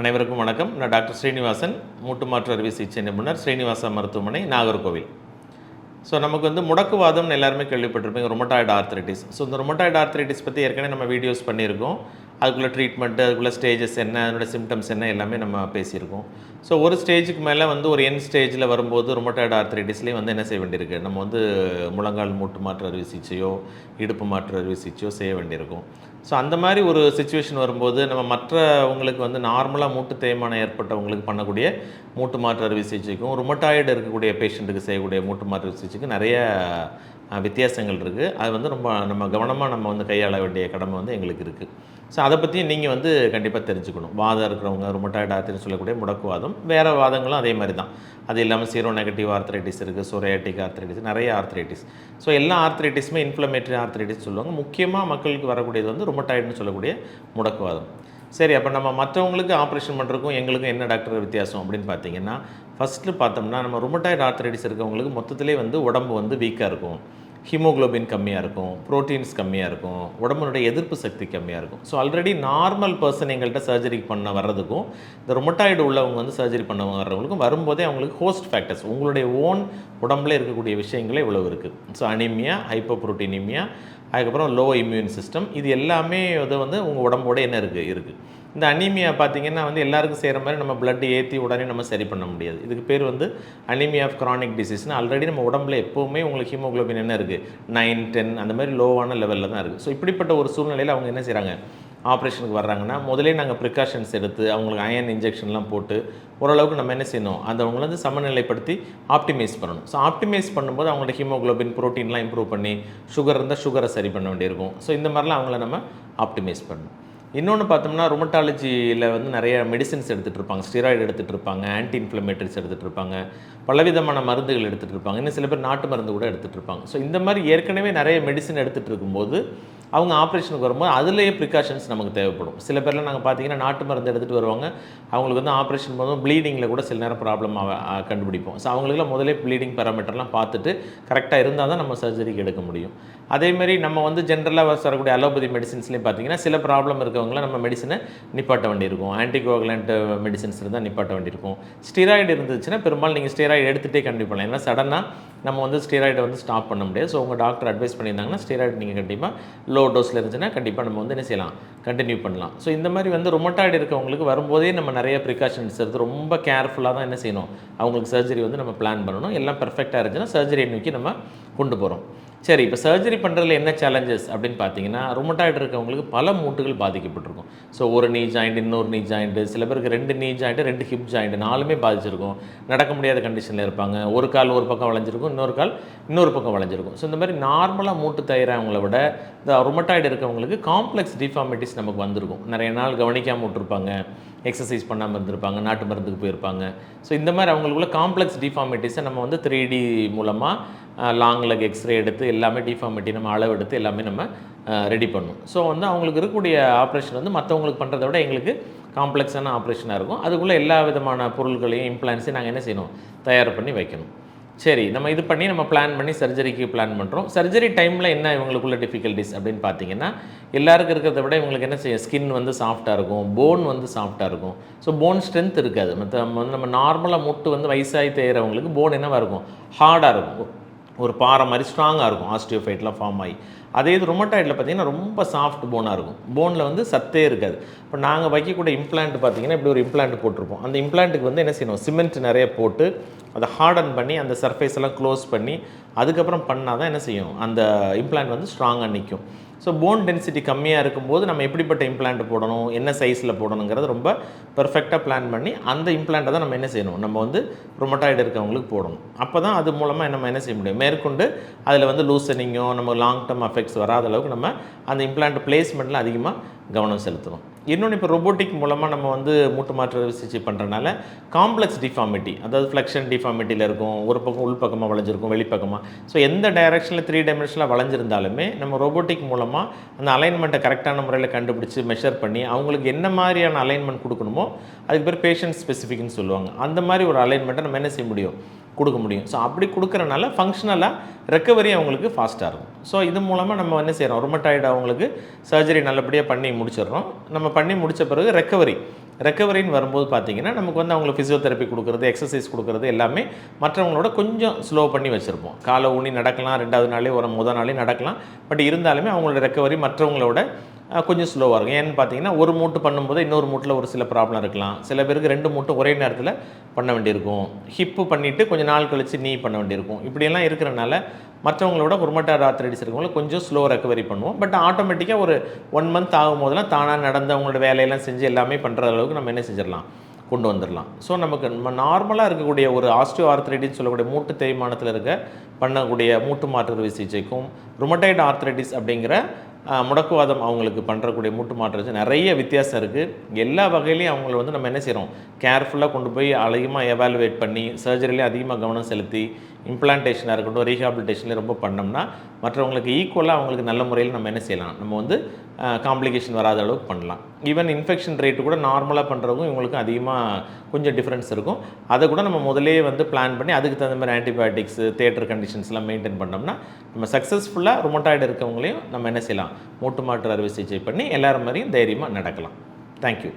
அனைவருக்கும் வணக்கம். நான் டாக்டர் ஸ்ரீனிவாசன். மூட்டு மாற்று அறுவை சிகிச்சை நிபுணர் ஸ்ரீனிவாசா மருத்துவமனை நாகர்கோவில். ஸோ நமக்கு வந்து முடக்குவாதம்னு எல்லாருமே கேள்விப்பட்டிருப்பீங்க. ரொமட்டாய்டு ஆர்த்ரைட்டிஸ் ஸோ இந்த ரொமட்டாய்டு ஆர்த்ரைட்டிஸ் பற்றி ஏற்கனவே நம்ம வீடியோஸ் பண்ணியிருக்கோம். அதுக்குள்ளே ட்ரீட்மெண்ட்டு அதுக்குள்ளே ஸ்டேஜஸ் என்ன அதனோட சிம்டம்ஸ் என்ன எல்லாமே நம்ம பேசியிருக்கோம். ஸோ ஒரு ஸ்டேஜுக்கு மேலே வந்து ஒரு என் ஸ்டேஜில் வரும்போது ரொமட்டாய்டு ஆர்த்ரைட்டிஸ்லேயும் வந்து என்ன செய்ய வேண்டியிருக்கு? நம்ம வந்து முழங்கால் மூட்டு மாற்று அறுவை சிகிச்சையோ இடுப்பு மாற்று அறுவை சிகிச்சையோ செய்ய வேண்டியிருக்கும். ஸோ அந்த மாதிரி ஒரு சுச்சுவேஷன் வரும்போது நம்ம மற்றவங்களுக்கு வந்து நார்மலாக மூட்டு தேய்மானம் ஏற்பட்டவங்களுக்கு பண்ணக்கூடிய மூட்டு மாற்று அறுவை சிகிச்சைக்கும் ருமட்டாய்டு இருக்கக்கூடிய பேஷண்ட்டுக்கு செய்யக்கூடிய மூட்டு மாற்று அறுவை சிகிச்சைக்கும் நிறைய வித்தியாசங்கள் இருக்குது அது வந்து ரொம்ப நம்ம கவனமாக நம்ம வந்து கையாள வேண்டிய கடமை வந்து எங்களுக்கு இருக்குது ஸோ அதை பற்றி நீங்கள் வந்து கண்டிப்பாக தெரிஞ்சுக்கணும். வாதம் இருக்கிறவங்க ருமட்டாய்டு ஆர்த்தின்னு சொல்லக்கூடிய முடக்குவாதம். வேறு வாதங்களும் அதே மாதிரி தான். அது இல்லாமல் சீரோ நெகட்டிவ் ஆர்த்ரைட்டிஸ் இருக்குது சொரையாட்டிக் ஆர்த்ரைட்டிஸ் நிறைய ஆர்த்ரைட்டிஸ் ஸோ எல்லா ஆர்த்ரைட்டிஸுமே இன்ஃப்ளமேட்டரி ஆர்த்ரைட்டிஸ் சொல்லுவாங்க. முக்கியமாக மக்களுக்கு வரக்கூடியது வந்து ருமட்டாய்டுன்னு சொல்லக்கூடிய முடக்குவாதம். சரி அப்போ நம்ம மற்றவங்களுக்கு ஆப்ரேஷன் பண்ணுறதுக்கும் எங்களுக்கும் என்ன டாக்டர் வித்தியாசம் அப்படின்னு பார்த்தீங்கன்னா ஃபஸ்ட்டு பார்த்தோம்னா நம்ம ருமட்டாய்டு ஆர்த்ரைட்டிஸ் இருக்கவங்களுக்கு மொத்தத்திலே வந்து உடம்பு வந்து வீக்காக இருக்கும். ஹீமோக்ளோபின் கம்மியாக இருக்கும் ப்ரோட்டீன்ஸ் கம்மியாக இருக்கும் உடம்புனுடைய எதிர்ப்பு சக்தி கம்மியாக இருக்கும். ஸோ ஆல்ரெடி நார்மல் பர்சன் எங்கள்கிட்ட சர்ஜரி பண்ண வர்றதுக்கும் இந்த ரொமட்டாய்டு உள்ளவங்க வந்து சர்ஜரி பண்ண வர்றவங்களுக்கும் வரும்போதே அவங்களுக்கு ஹோஸ்ட் ஃபேக்டர்ஸ் உங்களுடைய ஓன் உடம்புல இருக்கக்கூடிய விஷயங்களே இவ்வளவு இருக்குது ஸோ அனிமியா ஹைப்போப்ரோட்டீனிமியா அதுக்கப்புறம் லோ இம்யூன் சிஸ்டம் இது எல்லாமே இது வந்து உங்கள் உடம்போட என்ன இருக்குது இருக்குது இந்த அனீமியா பார்த்தீங்கன்னா வந்து எல்லாருக்கும் செய்கிற மாதிரி நம்ம பிளட் ஏற்றி உடனே நம்ம சரி பண்ண முடியாது. இதுக்கு பேர் வந்து அனீமியா ஆஃப் chronic டிசீஸ்னு ஆல்ரெடி நம்ம உடம்புல எப்போவுமே உங்களுக்கு ஹீமோகுளோபின் என்ன இருக்குது நைன் டென் அந்த மாதிரி லோவான லெவலில் தான் இருக்குது ஸோ இப்படிப்பட்ட ஒரு சூழ்நிலையில் அவங்க என்ன செய்கிறாங்க ஆப்ரேஷனுக்கு வர்றாங்கன்னா முதலே நாங்கள் ப்ரிகாஷன்ஸ் எடுத்து அவங்களுக்கு அயன் இன்ஜெக்ஷன்லாம் போட்டு ஓரளவுக்கு நம்ம என்ன செய்யணும் அந்த அவங்கள வந்து சமநிலைப்படுத்தி ஆப்டிமைஸ் பண்ணணும். ஸோ ஆப்டிமைஸ் பண்ணும்போது அவங்களோட ஹீமோக்ளோபின் ப்ரோட்டீன்லாம் இம்ப்ரூவ் பண்ணி சுகர் இருந்தால் சுகரை சரி பண்ண வேண்டியிருக்கும். ஸோ இந்த மாதிரிலாம் அவங்கள நம்ம ஆப்டிமைஸ் பண்ணணும். இன்னொன்று பார்த்தோம்னா ருமட்டாலஜியில் வந்து நிறைய மெடிசின்ஸ் எடுத்துகிட்டு இருப்பாங்க ஸ்டீராய்டு எடுத்துகிட்டு இருப்பாங்க ஆன்டி இன்ஃப்ளமேட்டரிஸ் எடுத்துகிட்டு இருப்பாங்க பலவிதமான மருந்துகள் எடுத்துகிட்டு இருப்பாங்க இன்னும் சில பேர் நாட்டு மருந்து கூட எடுத்துகிட்டு இருப்பாங்க ஸோ இந்த மாதிரி ஏற்கனவே நிறைய மெடிசன் எடுத்துகிட்டு இருக்கும்போது அவங்க ஆப்ரேஷனுக்கு வரும்போது அதுலேயே ப்ரிகாஷன்ஸ் நமக்கு தேவைப்படும். சில பேர்லாம் நாங்கள் பார்த்தீங்கன்னா நாட்டு மருந்து எடுத்துகிட்டு வருவாங்க. அவங்களுக்கு வந்து ஆப்ரேஷன் பண்ணும்போது ப்ளீடிங்கில் கூட சில நேரம் ப்ராப்ளம் கண்டுபிடிப்போம். ஸோ அவங்களுக்குலாம் முதலே ப்ளீடிங் பேராமீட்டர்லாம் பார்த்துட்டு கரெக்டாக இருந்தால் தான் நம்ம சர்ஜரிக்கு எடுக்க முடியும். அதேமாரி நம்ம வந்து ஜென்ரலாக வரக்கூடிய அலோபதி மெடிசின்ஸ்லேயும் பார்த்தீங்கன்னா சில ப்ராப்ளம் இருக்கவங்கள நம்ம மெடிசனை நிப்பாட்ட வேண்டியிருக்கும். ஆன்டிகோகுலண்ட் மெடிசின்ஸ் இருந்தால் நிப்பாட்ட வேண்டியிருக்கும். ஸ்டீராய்டு இருந்துச்சுன்னா பெரும்பாலும் நீங்கள் ஸ்டீராய்டு எடுத்துகிட்டே கண்டிப்பாக ஏன்னா சடனாக நம்ம வந்து ஸ்டீராய்டை வந்து ஸ்டாப் பண்ண முடியாது. ஸோ உங்கள் டாக்டர் அட்வைஸ் பண்ணியிருந்தாங்கன்னா ஸ்டீராய்டு நீங்கள் கண்டிப்பாக லோ டோஸில் இருந்துச்சுன்னா கண்டிப்பாக நம்ம வந்து என்ன செய்யலாம்? கண்டினியூ பண்ணலாம். ஸோ இந்த மாதிரி வந்து ரொமட்டாய்டு இருக்கவங்களுக்கு வரும்போதே நம்ம நிறைய ப்ரிகாஷன்ஸ் எடுத்து ரொம்ப கேர்ஃபுல்லாக தான் என்ன செய்யணும்? அவங்களுக்கு சர்ஜரி வந்து நம்ம பிளான் பண்ணணும். எல்லாம் பெர்ஃபெக்டாக இருந்துச்சுன்னா சர்ஜரியை நோக்கி நம்ம கொண்டு போகிறோம் சரி இப்போ சர்ஜரி பண்ணுறதுல என்ன சேலஞ்சஸ் அப்படின்னு பார்த்தீங்கன்னா ரொமட்டாய்டு இருக்கவங்களுக்கு பல மூட்டுகள் பாதிக்கப்பட்டிருக்கும். ஸோ ஒரு நீ ஜாயிண்ட் இன்னொரு நீ ஜாயிண்ட்டு சில பேருக்கு ரெண்டு நீ ஜாயிண்ட்டு ரெண்டு ஹிப் ஜாயிண்ட் நாலுமே பாதிச்சிருக்கும். நடக்க முடியாத கண்டிஷனில் இருப்பாங்க. ஒரு கால் ஒரு பக்கம் வளைஞ்சிருக்கும் இன்னொரு கால் இன்னொரு பக்கம் வளைஞ்சிருக்கும். ஸோ இந்த மாதிரி நார்மலாக மூட்டு தயிரவங்களை விட இந்த ரொமட்டாய்டு இருக்கவங்களுக்கு காம்ப்ளெக்ஸ் டிஃபார்மிட்டிஸ் நமக்கு வந்திருக்கும். நிறைய நாள் கவனிக்காமல் விட்டுருப்பாங்க. எக்ஸசைஸ் பண்ணாமல் இருந்திருப்பாங்க நாட்டு மருந்துக்கு போயிருப்பாங்க. ஸோ இந்த மாதிரி அவங்களுக்குள்ள காம்ப்ளெக்ஸ் டிஃபார்மிட்டிஸை நம்ம வந்து த்ரீ டி மூலமாக லாங் லெக் எக்ஸ்ரே எடுத்து எல்லாமே டிஃபார்மிட்டி நம்ம அளவு எடுத்து எல்லாமே நம்ம ரெடி பண்ணும் ஸோ வந்து அவங்களுக்கு இருக்கக்கூடிய ஆப்ரேஷன் வந்து மற்றவங்களுக்கு பண்ணுறத விட எங்களுக்கு காம்ப்ளெக்ஸான ஆப்ரேஷனாக இருக்கும். அதுக்குள்ளே எல்லா விதமான பொருள்களையும் இம்ப்ளான்ஸையும் நாங்கள் என்ன செய்யணும்? தயார் பண்ணி வைக்கணும். சரி நம்ம இது பண்ணி நம்ம பிளான் பண்ணி சர்ஜரிக்கு பிளான் பண்ணுறோம் சர்ஜரி டைமில் என்ன இவங்களுக்குள்ள டிஃபிகல்ட்டிஸ் அப்படின்னு பார்த்தீங்கன்னா எல்லாருக்கும் இருக்கிறத விட இவங்களுக்கு என்ன செய்யும் ஸ்கின் வந்து சாஃப்டாக இருக்கும் போன் வந்து சாஃப்டாக இருக்கும். ஸோ போன் ஸ்ட்ரென்த் இருக்காது. மற்ற நம்ம நார்மலாக முட்டு வந்து வயசாகி தேயிறவங்களுக்கு போன் என்னவாக இருக்கும்? ஹார்டாக இருக்கும். ஒரு பாறை மாதிரி ஸ்ட்ராங்காக இருக்கும். ஆஸ்டியோஃபைட்லாம் ஃபார்ம் ஆகி. அதே இது ரொமட்டாய்டில் பார்த்தீங்கன்னா ரொம்ப சாஃப்ட் போனாக இருக்கும். போனில் வந்து சத்தே இருக்காது. இப்போ நாங்கள் வைக்கக்கூடிய இம்ப்ளான்ட் பார்த்தீங்கன்னா இப்படி ஒரு இம்ப்ளான்ட் போட்டிருப்போம். அந்த இம்ப்ளான்ட்டுக்கு வந்து என்ன செய்யணும்? சிமெண்ட் நிறைய போட்டு அதை ஹார்டன் பண்ணி அந்த சர்ஃபேஸ் எல்லாம் க்ளோஸ் பண்ணி அதுக்கப்புறம் பண்ணால் தான் என்ன செய்யும்? அந்த இம்ப்ளான்ட் வந்து ஸ்ட்ராங்காக நிற்கும் ஸோ போன் டென்சிட்டி கம்மியாக இருக்கும்போது நம்ம எப்படிப்பட்ட இம்ப்ளான்ட் போடணும் என்ன சைஸில் போடணுங்கிறது ரொம்ப பெர்ஃபெக்டாக பிளான் பண்ணி அந்த இம்ப்ளான்ட்டை தான் நம்ம என்ன செய்யணும்? நம்ம வந்து ரொமட்டாய்டு இருக்கவங்களுக்கு போடணும். அப்போ தான் அது மூலமாக நம்ம என்ன செய்ய முடியும்? மேற்கொண்டு அதில் வந்து லூசனிங்கோ நம்ம லாங் டேர்ம் அஃபெக்ட்ஸ் வராத அளவுக்கு நம்ம அந்த இம்ப்ளான்ட் பிளேஸ்மெண்ட்டில் அதிகமாக கவனம் செலுத்தணும். இன்னொன்று இப்போ ரொபோட்டிக் மூலமாக நம்ம வந்து மூட்டு மாற்று சிகிச்சை பண்ணுறனால காம்ப்ளெக்ஸ் டிஃபார்மிட்டி அதாவது ஃப்ளெக்ஷன் டிஃபார்மிட்டியில் இருக்கும் ஒரு பக்கம் உள் பக்கமாக வளைஞ்சிருக்கும் வெளிப்பக்கமாக ஸோ எந்த டைரெக்ஷனில் த்ரீ டைமென்ஷனில் வளைஞ்சிருந்தாலுமே நம்ம ரொபோட்டிக் மூலமாக அந்த அலைன்மெண்ட்டை கரெக்டான முறையில் கண்டுபிடிச்சி மெஷர் பண்ணி அவங்களுக்கு என்ன மாதிரியான அலைன்மெண்ட் கொடுக்கணுமோ அதுக்கு பேர் பேஷண்ட் ஸ்பெசிஃபிக்னு சொல்லுவாங்க. அந்த மாதிரி ஒரு அலைன்மெண்ட்டை நம்ம என்ன செய்ய முடியும்? கொடுக்க முடியும். ஸோ அப்படி கொடுக்குறனால ஃபங்க்ஷனலாக ரெக்கவரி அவங்களுக்கு ஃபாஸ்ட்டாக இருக்கும் ஸோ இது மூலமாக நம்ம என்ன செய்கிறோம் ரொமட்டாய்டு அவங்களுக்கு சர்ஜரி நல்லபடியாக பண்ணி முடிச்சிடுறோம். நம்ம பண்ணி முடித்த பிறகு ரெக்கவரி ரெக்கவரின்னு வரும்போது பார்த்திங்கன்னா நமக்கு வந்து அவங்களுக்கு ஃபிசியோதெரப்பி கொடுக்குறது எக்ஸசைஸ் கொடுக்குறது எல்லாமே மற்றவங்களோட கொஞ்சம் ஸ்லோ பண்ணி வச்சுருப்போம். காலை ஊனி நடக்கலாம் ரெண்டாவது நாளே ஒரு முதல் நாளே நடக்கலாம். பட் இருந்தாலுமே அவங்களோட ரெக்கவரி மற்றவங்களோட கொஞ்சம் ஸ்லோவாக இருக்கும். ஏன்னு பார்த்தீங்கன்னா ஒரு மூட்டு பண்ணும்போது இன்னொரு மூட்டில் ஒரு சில ப்ராப்ளம் இருக்கலாம். சில பேருக்கு ரெண்டு மூட்டு ஒரே நேரத்தில் பண்ண வேண்டியிருக்கும். ஹிப்பு பண்ணிவிட்டு கொஞ்சம் நாள் கழித்து நீ பண்ண வேண்டியிருக்கும். இப்படியெல்லாம் இருக்கிறனால மற்றவங்களோட ருமட்டாய்டு ஆர்த்தரைட்டிஸ் இருக்கவங்கள கொஞ்சம் ஸ்லோ ரெக்கவரி பண்ணுவோம். பட் ஆட்டோமேட்டிக்காக ஒரு ஒன் மந்த் ஆகும் போதெல்லாம் தானாக நடந்து அவங்களோட வேலையெல்லாம் செஞ்சு எல்லாமே பண்ணுற அளவுக்கு நம்ம என்ன செஞ்சிடலாம்? கொண்டு வந்துடலாம். ஸோ நமக்கு நம்ம நார்மலாக இருக்கக்கூடிய ஒரு ஆஸ்டியோ ஆர்த்ரைட்டிஸ் சொல்லக்கூடிய மூட்டு தேய்மானத்தில் இருக்க பண்ணக்கூடிய மூட்டு மாற்று சிகிச்சைக்கும் ருமட்டைட் ஆர்த்ரைட்டிஸ் அப்படிங்கிற முடக்குவாதம் அவங்களுக்கு பண்ணுறக்கூடிய மூட்டு மாற்றம் நிறைய வித்தியாசம் இருக்குது எல்லா வகையிலையும் அவங்கள வந்து நம்ம என்ன செய்கிறோம் கேர்ஃபுல்லாக கொண்டு போய் அதிகமாக எவாலுவேட் பண்ணி சர்ஜரியிலே அதிகமாக கவனம் செலுத்தி இம்ப்ளான்டேஷனாக இருக்கட்டும் ரீஹாபிலிட்டேஷனில் ரொம்ப பண்ணோம்னா மற்றவங்களுக்கு ஈக்குவலாக அவங்களுக்கு நல்ல முறையில் நம்ம என்ன செய்யலாம்? நம்ம வந்து காம்ப்ளிகேஷன் வராத அளவுக்கு பண்ணலாம். ஈவன் இன்ஃபெக்ஷன் ரேட்டு கூட நார்மலாக பண்ணுறவங்க இவங்களுக்கு அதிகமாக கொஞ்சம் டிஃப்ரென்ஸ் இருக்கும். அதை கூட நம்ம முதலே வந்து பிளான் பண்ணி அதுக்கு தகுந்த மாதிரி ஆன்டிபயோட்டிக்ஸ் தேட்டர் கண்டிஷன்ஸ்லாம் மெயின்டைன் பண்ணோம்னா நம்ம சக்ஸஸ்ஃபுல்லாக ருமட்டாய்டு இருக்கவங்களையும் நம்ம என்ன செய்யலாம்? மூட்டு மாற்று அறுவை சிகிச்சை பண்ணி எல்லாரும் மாதிரியும் தைரியமாக நடக்கலாம். தேங்க்யூ